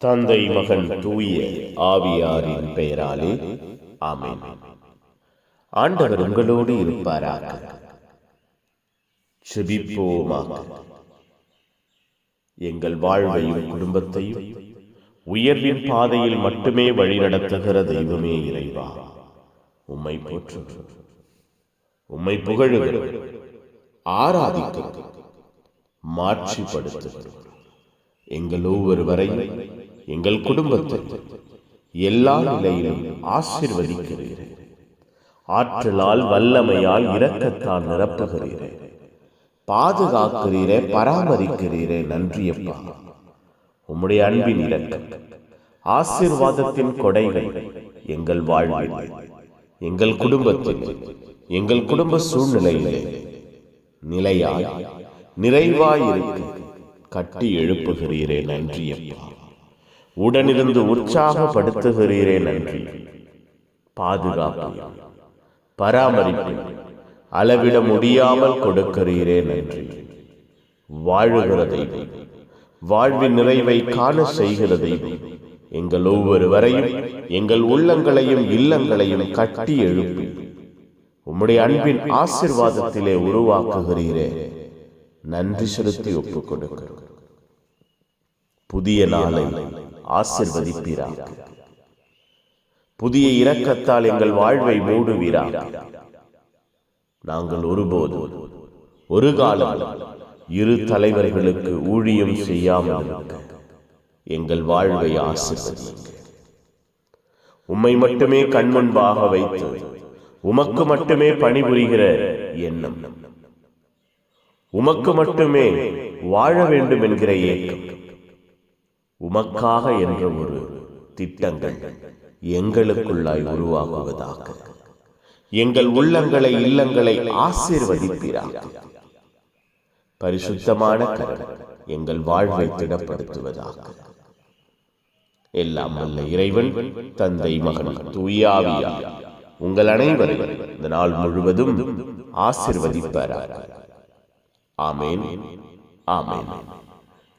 தந்தை மகன் தூய ஆவியாரின் பெயராலே ஆமென். ஆண்டவர் உங்களோடு இருப்பாராக. செபிப்போமாக. எங்கள் வாழ்வையும் குடும்பத்தையும் உயர்வின் பாதையில் மட்டுமே வழிநடத்துகிற தெய்வமே இறைவா. உம்மை போற்றுகிறோம் உம்மை புகழுகிறோம் ஆராதிக்கிறோம் மாட்சிப்படுத்துகிறோம் எங்கள் ஒவ்வொருவரையும் எங்கள் குடும்பத்தை எல்லா நிலையிலும் ஆசிர்வதிக்கிறீர்கள் ஆற்றலால் வல்லமையால் இரக்கத்தால் நிரப்புகிறீரே. பாதுகாக்கிறீரே பராமரிக்கிறீரே நன்றியப்பா. உம்முடைய அன்பின் இரக்கம் ஆசீர்வாதத்தின் கொடைகள் எங்கள் வாழ்வில் எங்கள் குடும்பத்தில் எங்கள் குடும்ப சூழ்நிலையிலே நிலையாய் நிறைவாயிருக்க கட்டி எழுப்புகிறீரே நன்றியப்பா. உடனிருந்து உற்சாகப்படுத்துகிறீரே நன்றி. பாதுகாப்பு. பராமரிப்பு. அளவிட முடியாமல் கொடுக்கிறீரே நன்றி. வாழுகிற தெய்வம். வாழ்வின் நிறைவை காண செய்கிற தெய்வம். எங்கள் ஒவ்வொருவரையும் எங்கள் உள்ளங்களையும் இல்லங்களையும் கட்டி எழுப்பி உம்முடைய அன்பின் ஆசிர்வாதத்திலே உருவாக்குகிறீரே. நன்றி செலுத்தி ஒப்புக் கொடுக்கிறோம். புதிய நாளை ஆசிர்வதிப்பீராக புதிய இரக்கத்தால் எங்கள் வாழ்வை மூடுவீராக நாங்கள் ஒருபோதும் ஒரு காலம் இரு தலைவர்களுக்கு ஊழியம் செய்யாமல் எங்கள் வாழ்வை ஆசிர்வதிங்க உம்மை மட்டுமே கண்முன்பாக வைத்து உமக்கு மட்டுமே பணிபுரிகிற எண்ணம். உமக்கு மட்டுமே வாழ வேண்டும் என்கிற ஏக்கம். உமக்காக என்ற ஒரு திட்டங்கள் எங்களுக்குள்ளாய் உருவாகுவதாக. எங்கள் உள்ளங்களை இல்லங்களை ஆசீர்வதிப்பீராக. பரிசுத்தமான கரம் எங்கள் வாழ்வை திடப்படுத்துவதாக. எல்லாம் அல்ல இறைவன் தந்தை மகன் தூயாவியா உங்கள் அனைவரும் இந்த நாள் முழுவதும் ஆசிர்வதிப்பாராக. ஆமேன். ஆமேன்.